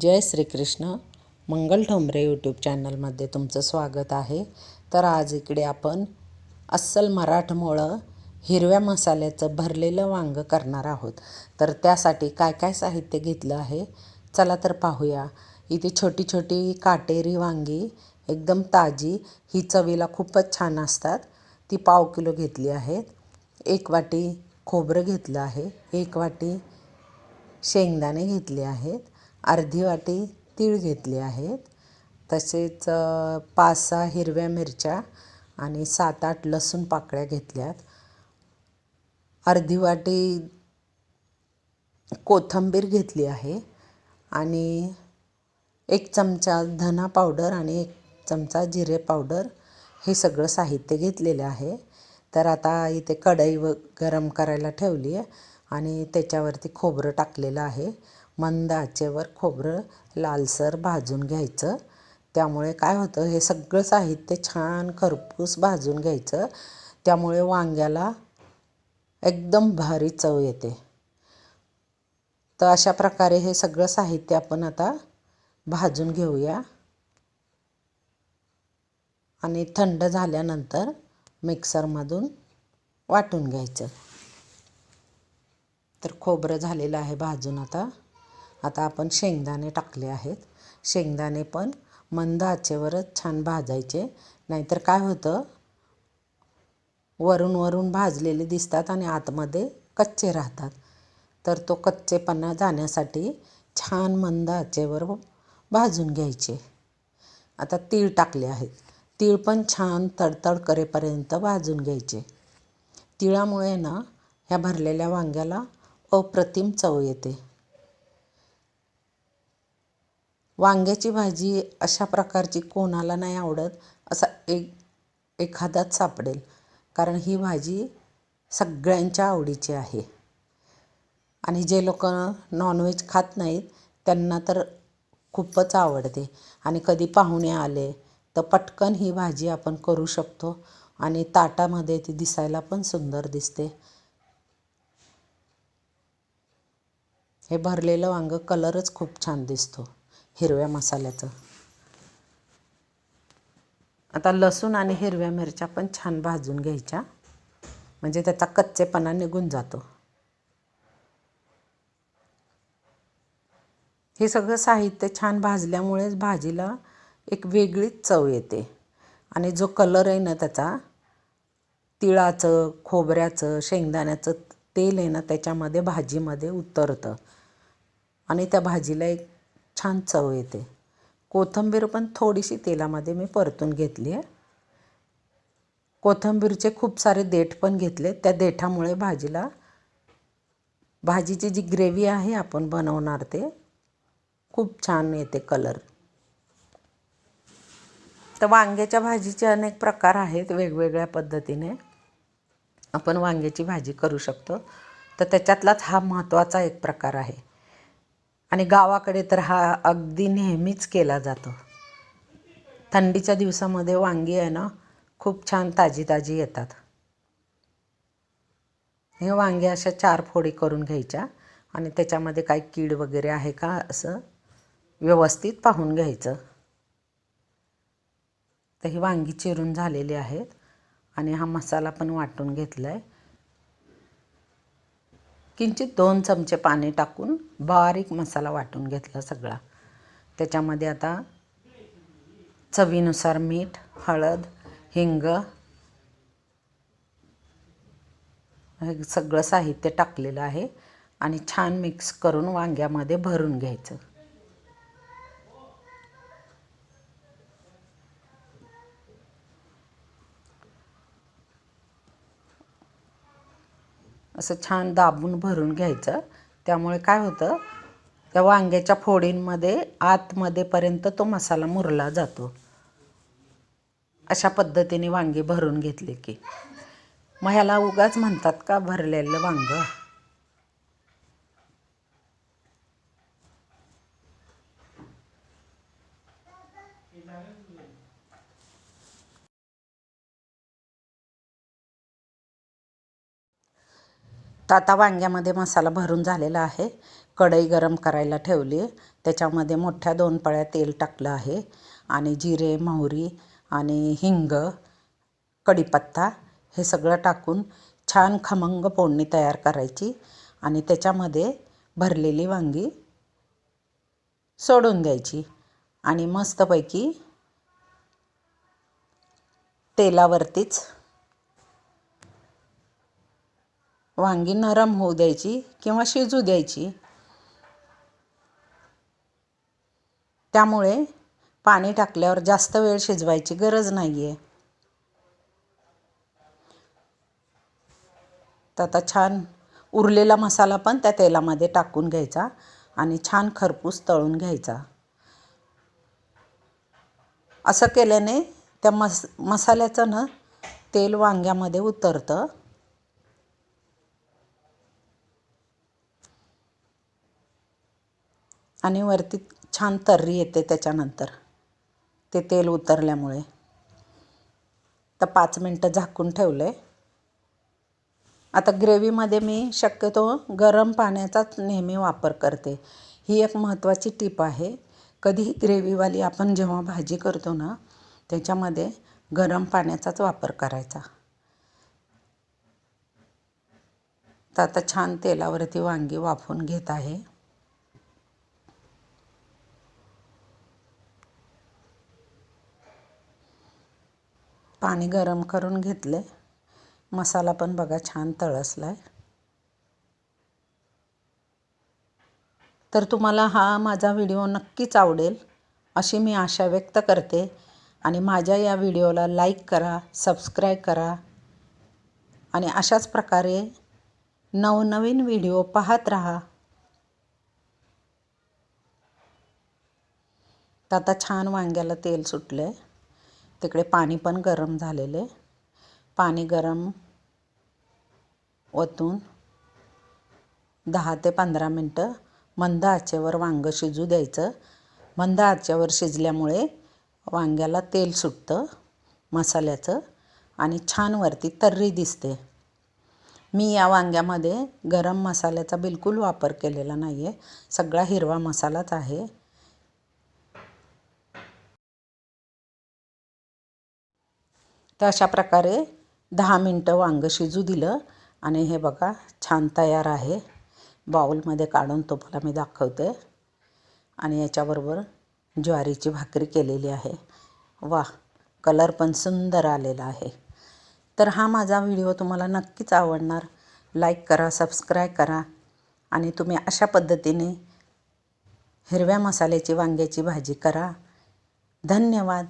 जय Shrikrishna Mangal Thombre YouTube चॅनलमध्ये तुमचं स्वागत आहे. तर आज इकडे आपण अस्सल मराठमोळं हिरव्या मसाल्याचं भरलेलं वांगं करणार आहोत. तर त्यासाठी काय काय साहित्य घेतलं आहे? चला तर पाहूया. इथे छोटी छोटी काटेरी वांगी एकदम ताजी ही चवीला खूपच छान असतात. ती पाव किलो घेतली आहेत. एक वाटी खोबरं घेतलं आहे. एक वाटी शेंगदाणे घेतले आहेत. अर्धी वाटी तीळ घेतले आहेत. तसेच पाच सहा हिरव्या मिरच्या आणि सात आठ लसूण पाकळ्या घेतल्यात. अर्धी वाटी कोथिंबीर घेतली आहे आणि एक चमचा धना पावडर आणि एक चमचा जिरे पावडर हे सगळं साहित्य घेतलेलं आहे. तर आता इथे कढई व गरम करायला ठेवली आहे आणि त्याच्यावरती खोबरं टाकलेलं आहे. मंद आचेवर खोबरं लालसर भाजून घ्यायचं. त्यामुळे काय होतं हे सगळं साहित्य छान खरपूस भाजून घ्यायचं. त्यामुळे वांग्याला एकदम भारी चव येते. तर अशा प्रकारे हे सगळं साहित्य आपण आता भाजून घेऊया. आणि थंड झाल्यानंतर मिक्सरमधून वाटून घ्यायचं. तर खोबरं झालेलं आहे भाजून आता. आता आपण शेंगदाणे टाकले आहेत. शेंगदाणे पण मंद आचेवरच छान भाजायचे. नाहीतर काय होतं? वरून वरून भाजलेले दिसतात आणि आतमध्ये कच्चे राहतात. तर तो कच्चेपणा जाण्यासाठी छान मंद आचेवर भाजून घ्यायचे. आता तीळ टाकले आहेत. तीळ पण छान तडतड करेपर्यंत भाजून घ्यायचे. तिळामुळे ना ह्या भरलेल्या वांग्याला अप्रतिम चव येते. वांग्याची भाजी अशा प्रकारची कोणाला नाही आवडत असा एक एखादाच सापडेल. कारण ही भाजी सगळ्यांच्या आवडीची आहे. आणि जे लोक नॉनव्हेज खात नाहीत त्यांना तर खूपच आवडते. आणि कधी पाहुणे आले तर पटकन ही भाजी आपण करू शकतो. आणि ताटामध्ये ती दिसायला पण सुंदर दिसते. हे भरलेलं वांगं कलरच खूप छान दिसतो. हिरव्या मसाल्याचं. आता लसूण आणि हिरव्या मिरच्या पण छान भाजून घ्यायच्या. म्हणजे त्याचा कच्चेपणा निघून जातो. हे सगळं साहित्य छान भाजल्यामुळेच भाजीला एक वेगळीच चव येते. आणि जो कलर आहे ना त्याचा तिळाचं खोबऱ्याचं शेंगदाण्याचं तेल आहे ना त्याच्यामध्ये भाजीमध्ये उतरतं. आणि त्या भाजीला एक छान चव येते. कोथिंबीर पण थोडीशी तेलामध्ये मी परतून घेतली आहे. कोथिंबीरचे खूप सारे देठ पण घेतले. त्या देठामुळे भाजीला भाजीची जी ग्रेव्ही आहे आपण बनवणार ते खूप छान येते कलर तर वांग्याच्या भाजीचे अनेक प्रकार आहेत वेगवेगळ्या पद्धतीने. आपण वांग्याची भाजी करू शकतो. तर त्याच्यातलाच हा महत्त्वाचा एक प्रकार आहे. आणि गावाकडे तर हा अगदी नेहमीच केला जातो. थंडीच्या दिवसामध्ये वांगी आहे ना खूप छान ताजी ताजी येतात. हे वांगे अशा चार फोडी करून घ्यायच्या आणि त्याच्यामध्ये काही कीड वगैरे आहे का असं व्यवस्थित पाहून घ्यायचं. तर ही वांगी चिरून झालेली आहेत आणि हा मसाला पण वाटून घेतला आहे किंचित दोन चमचे पाणी टाकून बारीक मसाला वाटून घेतला सगळा. त्याच्यामध्ये आता चवीनुसार मीठ हळद हिंग हे सगळं साहित्य टाकलेलं आहे आणि छान मिक्स करून वांग्यामध्ये भरून घ्यायचं. असं छान दाबून भरून घ्यायचं. त्यामुळे काय होतं त्या वांग्याच्या फोडींमध्ये आतमध्येपर्यंत तो मसाला मुरला जातो. अशा पद्धतीने वांगी भरून घेतली की. मग ह्याला उगाच म्हणतात का भरलेलं वांगं? तर आता वांग्यामध्ये मसाला भरून झालेला आहे. कढई गरम करायला ठेवली. त्याच्यामध्ये मोठ्या दोन पळ्या तेल टाकलं आहे. आणि जिरे मोहरी आणि हिंग कढीपत्ता हे सगळं टाकून छान खमंग फोडणी तयार करायची. आणि त्याच्यामध्ये भरलेली वांगी सोडून द्यायची. आणि मस्तपैकी तेलावरतीच वांगी नरम होऊ द्यायची किंवा शिजू द्यायची. त्यामुळे पाणी टाकल्यावर जास्त वेळ शिजवायची गरज नाही आहे तर आता छान उरलेला मसाला पण त्या तेलामध्ये टाकून घ्यायचा आणि छान खरपूस तळून घ्यायचा. असं केल्याने त्या मस मसाल्याचं ना तेल वांग्यामध्ये उतरतं. आणि वरती छान तर्री येते त्याच्यानंतर. ते तेल उतरल्यामुळे. तर पाच मिनटं झाकून ठेवलं. आहे आता ग्रेव्हीमध्ये मी शक्यतो गरम पाण्याचाच नेहमी वापर करते. ही एक महत्त्वाची टीप आहे. कधीही ग्रेव्हीवाली आपण जेव्हा भाजी करतो ना त्याच्यामध्ये गरम पाण्याचाच वापर करायचा. तर आता छान तेलावरती वांगी वाफून घेत आहे. पाणी गरम करून घेतले. मसाला पण बघा छान तळसला आहे तर तुम्हाला हा माझा व्हिडिओ नक्कीच आवडेल अशी मी आशा व्यक्त करते. आणि माझ्या या व्हिडिओला लाईक करा सबस्क्राईब करा. आणि अशाच प्रकारे नवनवीन व्हिडिओ पाहत राहा. तर आता छान वांग्याला तेल सुटलं आहे तिकडे पाणी पण गरम झालेले पाणी गरम ओतून दहा ते पंधरा मिनटं मंद आचेवर वांगं शिजू द्यायचं. मंद आचेवर शिजल्यामुळे वांग्याला तेल सुटतं मसाल्याचं आणि छान वरती तर्री दिसते. मी या वांग्यामध्ये गरम मसाल्याचा बिलकुल वापर केलेला नाही आहे सगळा हिरवा मसालाच आहे. तर अशा प्रकारे दहा मिनटं वांगं शिजू दिलं आणि हे बघा छान तयार आहे. बाऊलमध्ये काढून तुम्हाला मी दाखवते. आणि याच्याबरोबर ज्वारीची भाकरी केलेली आहे. वा कलर पण सुंदर आलेला आहे. तर हा माझा व्हिडिओ तुम्हाला नक्कीच आवडणार. लाईक करा सबस्क्राईब करा. आणि तुम्ही अशा पद्धतीने हिरव्या मसाल्याची वांग्याची भाजी करा. धन्यवाद.